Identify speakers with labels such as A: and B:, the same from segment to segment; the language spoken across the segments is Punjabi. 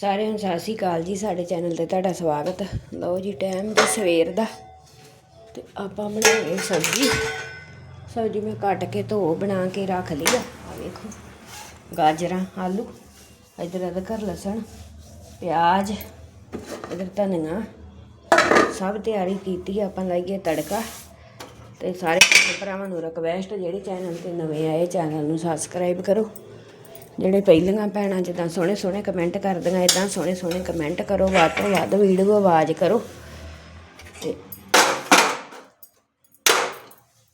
A: ਸਾਰਿਆਂ ਨੂੰ ਸਤਿ ਸ਼੍ਰੀ ਅਕਾਲ ਜੀ, ਸਾਡੇ ਚੈਨਲ ਤੇ ਤੁਹਾਡਾ ਸਵਾਗਤ। ਲਓ ਜੀ ਟਾਈਮ ਜੀ ਸਵੇਰ ਦਾ। ਤੇ ਆਪਾਂ ਬਣਾਉਣੀ ਸਬਜ਼ੀ। ਸਬਜ਼ੀ ਮੈਂ ਕੱਟ ਕੇ ਧੋ, ਬਣਾ ਕੇ ਰੱਖ ਲਈ ਆ। ਆ ਵੇਖੋ, ਗਾਜਰਾਂ, ਆਲੂ, ਇਧਰ ਅਦਰਕ, ਲਸਣ, ਪਿਆਜ਼, ਇਧਰ ਧਨੀਆ। ਸਭ ਤਿਆਰੀ ਕੀਤੀ, ਆਪਾਂ ਲਾਈਏ ਤੜਕਾ। ਤੇ ਸਾਰੇ ਭਰਾਵਾਂ ਨੂੰ ਰਿਕਵੈਸਟ ਜਿਹੜੇ ਚੈਨਲ ਤੇ ਨਵੇਂ ਆਏ ਚੈਨਲ ਨੂੰ ਸਬਸਕ੍ਰਾਈਬ ਕਰੋ। ਜਿਹੜੇ ਪਹਿਲੀਆਂ ਭੈਣਾਂ ਜਿੱਦਾਂ ਸੋਹਣੇ ਸੋਹਣੇ ਕਮੈਂਟ ਕਰਦੀਆਂ ਇਦਾਂ ਸੋਹਣੇ ਸੋਹਣੇ ਕਮੈਂਟ ਕਰੋ, ਵੱਧ ਤੋਂ ਵੱਧ ਵੀਡੀਓ ਆਵਾਜ਼ ਕਰੋ। ਤੇ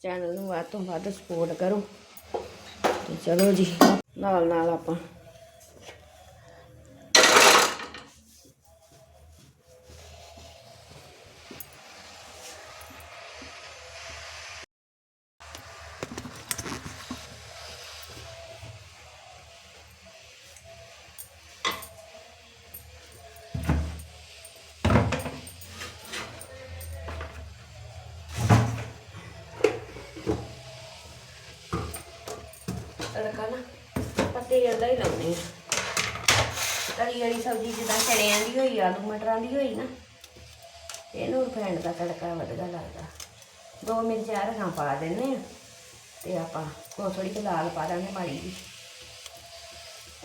A: ਚੈਨਲ ਨੂੰ ਵੱਧ ਤੋਂ ਵੱਧ ਸਪੋਰਟ ਕਰੋ। ਤੇ ਚਲੋ ਜੀ ਨਾਲ ਨਾਲ ਆਪਾਂ ਪੱਤੇ ਹੀ ਲਾਉਣੇ ਤਰੀ ਵਾਲੀ ਸਬਜ਼ੀ ਜਿੱਦਾਂ ਚਣਿਆਂ ਦੀ ਹੋਈ, ਆਲੂ ਮਟਰਾਂ ਦੀ ਹੋਈ ਨਾ, ਇਹਨੂੰ ਰਿਫਾਈਂਡ ਦਾ ਤੜਕਾ ਵਧੀਆ ਲੱਗਦਾ। ਦੋ ਮਿਰਚਾਂ ਰਖਾਂ ਪਾ ਦਿੰਨੇ ਆ, ਤੇ ਆਪਾਂ ਕੋ ਥੋੜੀ ਜਿਹੀ ਲਾਲ ਪਾ ਦਾਂਗੇ ਮਾੜੀ ਜੀ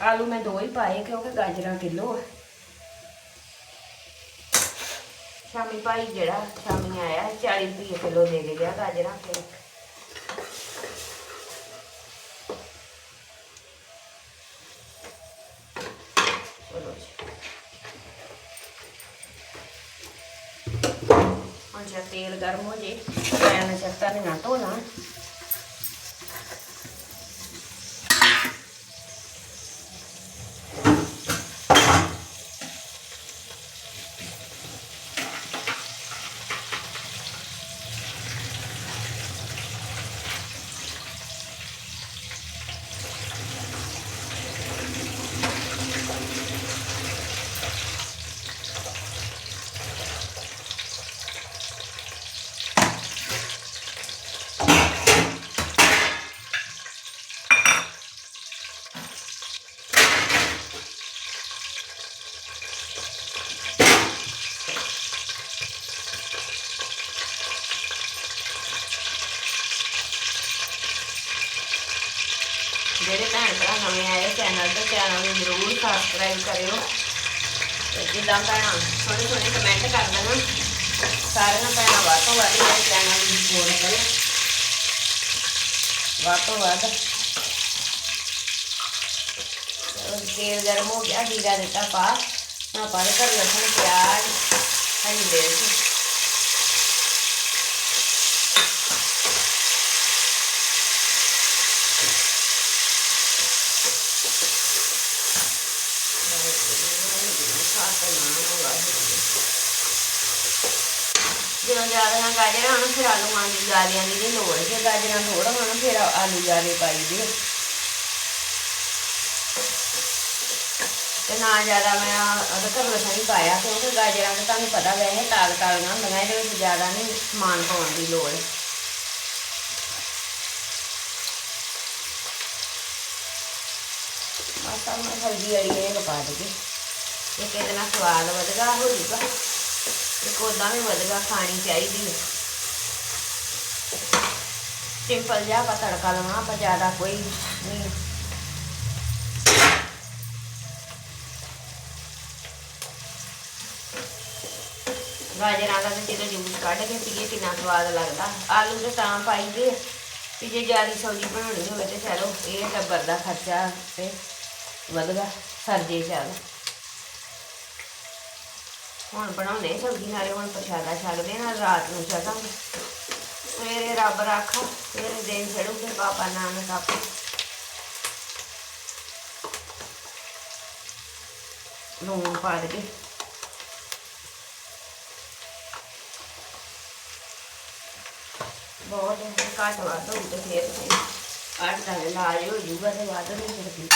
A: ਆਲੂ ਮੈਂ ਦੋ ਹੀ ਪਾਏ, ਕਿਉਂਕਿ ਗਾਜਰਾਂ ਕਿਲੋ ਆ। ਸ਼ਾਮੀ ਭਾਈ ਜਿਹੜਾ, ਸ਼ਾਮੀ ਆਇਆ 40 ਰੁਪਏ ਕਿਲੋ ਦੇ ਕੇ ਗਿਆ ਗਾਜਰਾਂ। ਫਿਰ ਹੁਣ ਜਦ ਤੇਲ ਗਰਮ ਹੋ ਜੇ ਪੈਨ ਚ ਧਨੀਆ ਧੋ ਜਿਹੜੇ ਭੈਣ ਭਰਾ ਨਵੇਂ ਆਏ ਚੈਨਲ ਤੇ ਚੈਨਲ ਨੂੰ ਜ਼ਰੂਰ ਸਬਸਕ੍ਰਾਈਬ ਕਰਿਓ। ਤੇ ਜਿੱਦਾਂ ਭੈਣਾਂ ਥੋੜੇ ਥੋੜੇ ਕਮੈਂਟ ਕਰ ਦੇਣਾ। ਸਾਰਿਆਂ ਭੈਣਾਂ ਵੱਧ ਤੋਂ ਵੱਧ ਮੇਰੇ ਚੈਨਲ ਨੂੰ ਸਪੋਰਟ ਕਰੋ ਵੱਧ ਤੋਂ ਵੱਧ। ਤੇਲ ਗਰਮ ਹੋ ਗਿਆ, ਜੀਰਾ ਦਿੱਤਾ ਪਾ। ਹੁਣ ਪਾ ਕਰ ਲਸਣ ਪਿਆਜ਼, ਹਰੀ ਮਿਰਚ। ਜਦੋਂ ਜ਼ਿਆਦਾ ਗਾਜਰਾਂ ਹੋਣ, ਫਿਰ ਆਲੂਆਂ ਦੀ ਜ਼ਿਆਦਿਆਂ ਦੀ ਲੋੜ ਜੇ ਗਾਜਰਾਂ ਥੋੜਾ ਹੋਣ, ਫਿਰ ਆਲੂ ਜ਼ਿਆਦੇ ਪਾਈਦੇ ਆ। ਤੇ ਨਾ ਜ਼ਿਆਦਾ ਮੈਂ ਅਦਰਕ ਲਸਣ ਹੀ ਪਾਇਆ, ਕਿਉਂਕਿ ਗਾਜਰਾਂ ਦਾ ਤੁਹਾਨੂੰ ਪਤਾ ਵੈਸੇ ਤਾਲ ਤਾਲ ਨਾ ਹੁੰਦੀਆਂ, ਇਹਦੇ ਵਿੱਚ ਜ਼ਿਆਦਾ ਨਹੀਂ ਸਮਾਨ ਪਾਉਣ ਦੀ ਲੋੜ ਬਸ ਹਲਦੀ ਵਾਲੀ ਇਹ ਪਾ ਦਈਏ ਇੱਕ ਇਹਦੇ ਨਾਲ ਸਵਾਦ ਵਧਗਾ ਹੋਊਗਾ ਇੱਕ ਉਦਾਂ ਵੀ ਵਧਗਾ ਖਾਣੀ ਚਾਹੀਦੀ ਹੈ। ਸਿੰਪਲ ਜਿਹਾ ਆਪਾਂ ਤੜਕਾ ਲਾਉਣਾ, ਆਪਾਂ ਜ਼ਿਆਦਾ ਕੋਈ ਨਹੀਂ। ਗਾਜਰਾਂ ਦਾ ਤੇ ਜਦੋਂ ਜੂਸ ਕੱਢ ਕੇ ਪੀਏ, ਕਿੰਨਾ ਸਵਾਦ ਲੱਗਦਾ। ਆਲੂ ਤੇ ਤਾਂ ਪਾਈਦੇ ਆ, ਵੀ ਜੇ ਜ਼ਿਆਦਾ ਸਬਜ਼ੀ ਬਣਾਉਣੀ ਹੋਵੇ ਤੇ ਚਲੋ, ਇਹ ਟੱਬਰ ਦਾ ਖਰਚਾ ਤੇ ਵਧਗਾ ਸਰਜੇ ਚੱਲ। ਹੁਣ ਬਣਾਉਣੇ ਸਬਜ਼ੀ, ਨਾਲੇ ਹੁਣ ਪ੍ਰਸ਼ਾਦਾ ਛਕਦੇ ਨਾਲ ਰਾਤ ਨੂੰ ਛਕਾਂਗੇ। ਸਵੇਰੇ ਰੱਬ ਰਾਖਾ, ਸਵੇਰੇ ਦਿਨ ਚੜੂਗੇ ਪਾਪਾ ਨਾਨਕ ਆਪੇ। ਲੂਣ ਪਾ ਦੇ ਬਹੁਤ ਘੱਟ ਵੱਧ ਹੋਊ ਤੇ ਫੇਰ ਅੱਠ ਦਾ ਇਲਾਜ ਹੋ ਜੂਗਾ ਤੇ ਵੱਧ ਨਹੀਂ ਫਿਰ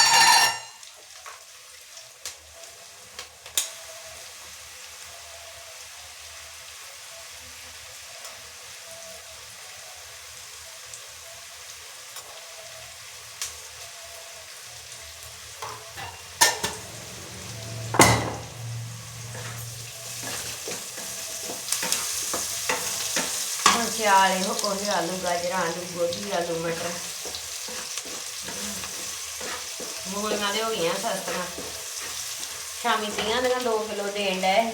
A: ਸਿਆਲ ਇਹੋ ਕੋਲੇ ਆਲੂ ਗਾਜਰਾਂ, ਆਲੂ ਗੋਭੀ, ਆਲੂ ਮਟਰ। ਮੂਲੀਆਂ ਦੇ ਹੋ ਗਈਆਂ ਸਸਤੀਆਂ। ਸ਼ਾਮੀ ਤੀਆਂ ਦੀਆਂ 2 ਕਿਲੋ ਦੇਣ ਡਏ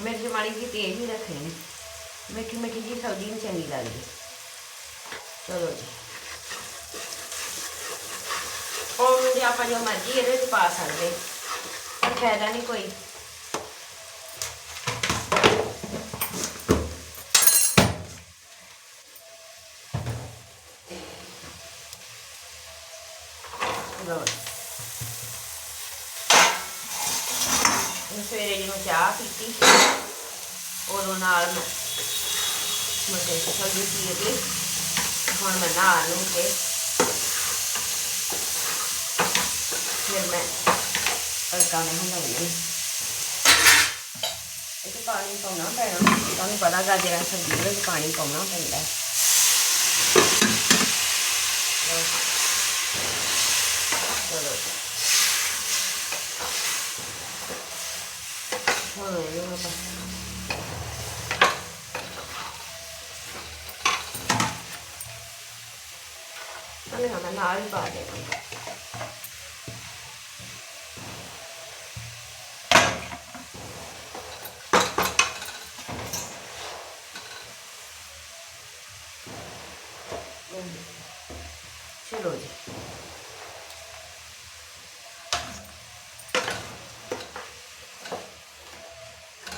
A: ਮਿਰਚ ਮਾੜੀ ਜੀ ਤੇਜ਼ ਹੀ ਰੱਖਣੀ। ਮਿੱਠੀ ਮਿੱਠੀ ਜੀ ਸਬਜ਼ੀ ਨਹੀਂ ਚੰਗੀ ਲੱਗਦੀ। ਚਲੋ ਜੀ। ਉਹ ਨੂੰ ਜੇ ਆਪਾਂ ਜੋ ਮਰਜ਼ੀ ਇਹਦੇ ਵਿੱਚ ਪਾ ਸਕਦੇ। ਪਰ ਫਾਇਦਾ ਨਹੀਂ ਕੋਈ। ਲਓ ਸਵੇਰੇ ਜਦੋਂ ਚਾਹ ਪੀਤੀ। ਉਦੋਂ ਨਾਲ ਮੈਂ ਮੁੰਡੇ ਸਬਜ਼ੀ ਪੀ ਕੇ ਹੁਣ ਮੈਂ ਨਹਾ ਨੂੰ ਕੇ ਫਿਰ ਮੈਂ ਤੜਕਾ ਨਹੀਂ ਬਣਾਉਂਦੀ ਇਹ ਪਾਣੀ ਪਾਉਣਾ ਪੈਣਾ, ਤੁਹਾਨੂੰ ਪਤਾ ਗਾਜਰਾਂ ਸਬਜ਼ੀ ਦੇ ਵਿੱਚ ਪਾਣੀ ਪਾਉਣਾ ਪੈਂਦਾ ਹੈ। ਲਓ। ਚਲੋ ਜੀ। ਹੁਣ ਇਹਨੂੰ ਆਪਾਂ ਅਲੇ ਮੈਂ ਨਾਲ ਹੀ ਪਾ ਦੇ ਚਲੋ ਜੀ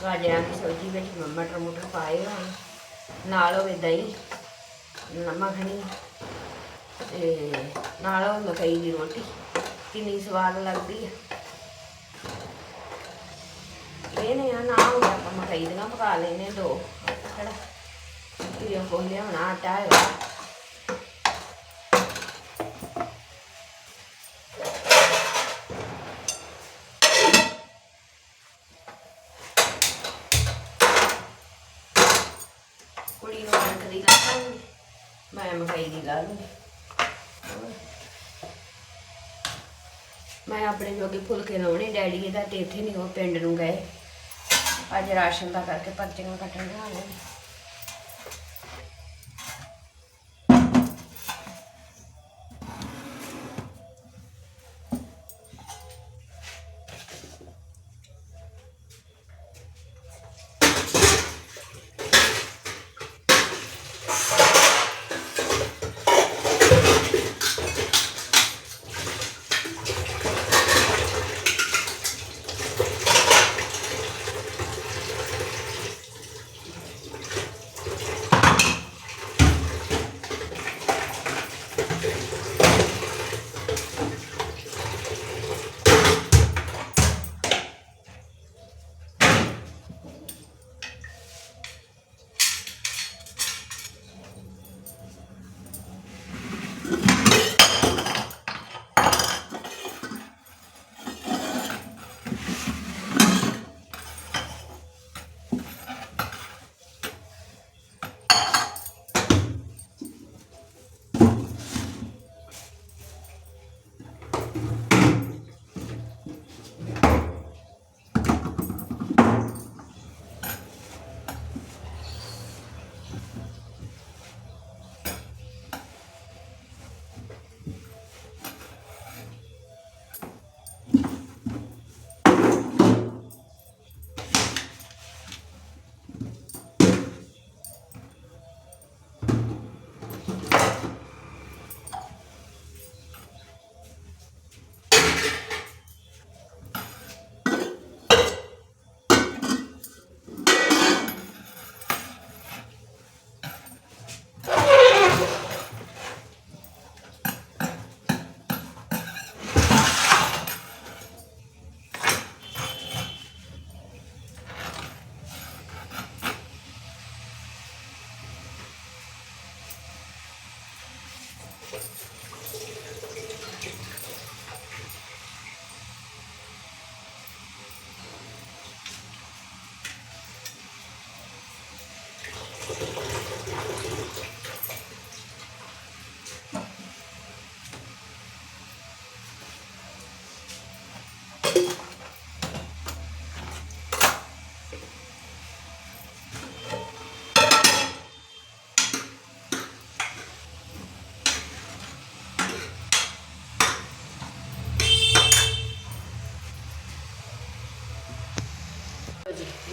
A: ਗਾਜਰਾਂ ਦੀ ਸਬਜ਼ੀ ਵਿੱਚ ਮਟਰ ਮੁਟਰ ਪਾਏ ਹੋਣ ਨਾਲ ਹੋਵੇ ਦਹੀਂ ਨਮਕ ਹਣੀ ਤੇ ਨਾਲ ਹੋਵੇ ਮਕਈ ਦੀ ਰੋਟੀ। ਕਿੰਨੀ ਸਵਾਦ ਲੱਗਦੀ ਹੈ ਇਹ ਨਹੀਂ ਆ, ਨਾ ਹੋਵੇ ਆਪਾਂ ਮਕਈ ਦੀਆਂ ਪਕਾ ਲੈਨੇ ਦੋ। ਕਿਹੜਾ? ਇਹ ਕੋ ਲਿਆਉਣਾ ਆਟਾ ਹੈਗਾ ਕੁੜੀ ਨੂੰ ਕਣਕ ਦੀ ਲਾ ਦਾਂਗੀ ਮੈਂ ਮਕਈ ਦੀ ਲਾ ਲੂੰਗੀ ਮੈਂ ਆਪਣੇ ਜੋਗੇ ਫੁਲਕੇ ਲਾਉਣੇ, ਡੈਡੀ ਇਹਦਾ ਤੇ ਇੱਥੇ ਨਹੀਂ, ਉਹ ਪਿੰਡ ਨੂੰ ਗਏ। ਅੱਜ ਰਾਸ਼ਨ ਦਾ ਕਰਕੇ ਪਰਚੀਆਂ ਕੱਟਣ ਜਾਣੇ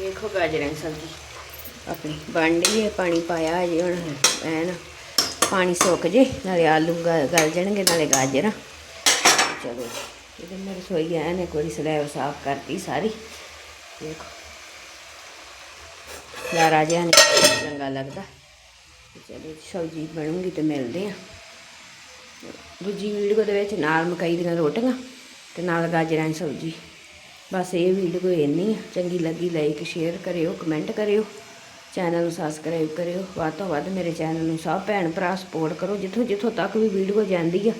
A: ਵੇਖੋ ਗਾਜਰਾਂ ਦੀ ਸਬਜ਼ੀ। ਆਪਣੀ ਬਣ ਰਹੀ ਹੈ ਪਾਣੀ ਪਾਇਆ ਹੈ ਹੁਣ ਐਨ ਪਾਣੀ ਸੁੱਕ ਜੇ ਨਾਲੇ ਆਲੂ ਗ- ਗਲ ਜਾਣਗੇ ਨਾਲੇ ਗਾਜਰਾਂ। ਚਲੋ ਜੀ ਇਹਦੇ ਮੈਂ ਰਸੋਈ ਐਨ ਇੱਕ ਵਾਰੀ ਸਲੈਬ ਸਾਫ਼ ਕਰਤੀ ਸਾਰੀ। ਦੇਖੋ। ਲਾਰਾ ਜਿਹਾ ਨਹੀਂ ਚੰਗਾ ਲੱਗਦਾ। ਚਲੋ ਜੀ, ਸਬਜ਼ੀ ਬਣੂਗੀ ਤੇ ਮਿਲਦੇ ਆ। ਦੂਜੀ ਵੀਡੀਓ ਦੇ ਵਿੱਚ ਨਾਲ ਮਕਈ ਦੀਆਂ ਰੋਟੀਆਂ ਤੇ ਨਾਲ ਗਾਜਰਾਂ ਦੀ ਸਬਜ਼ੀ। ਬਸ ਇਹ ਵੀਡੀਓ ਇੰਨੀ ਚੰਗੀ ਲੱਗੀ ਲਾਈਕ ਸ਼ੇਅਰ ਕਰਿਓ ਕਮੈਂਟ ਕਰਿਓ। ਚੈਨਲ ਨੂੰ ਸਬਸਕ੍ਰਾਈਬ ਕਰਿਓ। ਵੱਧ ਤੋਂ ਵੱਧ ਮੇਰੇ ਚੈਨਲ ਨੂੰ ਸਭ ਭੈਣ ਭਰਾ ਸਪੋਰਟ ਕਰੋ। ਜਿੱਥੋਂ ਜਿੱਥੋਂ ਤੱਕ ਵੀ ਵੀਡੀਓ ਜਾਂਦੀ ਆ,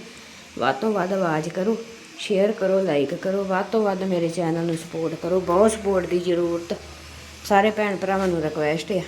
A: ਵੱਧ ਤੋਂ ਵੱਧ ਆਵਾਜ਼ ਕਰੋ ਸ਼ੇਅਰ ਕਰੋ ਲਾਈਕ ਕਰੋ। ਵੱਧ ਤੋਂ ਵੱਧ ਮੇਰੇ ਚੈਨਲ ਨੂੰ ਸਪੋਰਟ ਕਰੋ। ਬਹੁਤ ਸਪੋਰਟ ਦੀ ਜ਼ਰੂਰਤ। ਸਾਰੇ ਭੈਣ ਭਰਾਵਾਂ ਨੂੰ ਰਿਕੁਐਸਟ ਆ।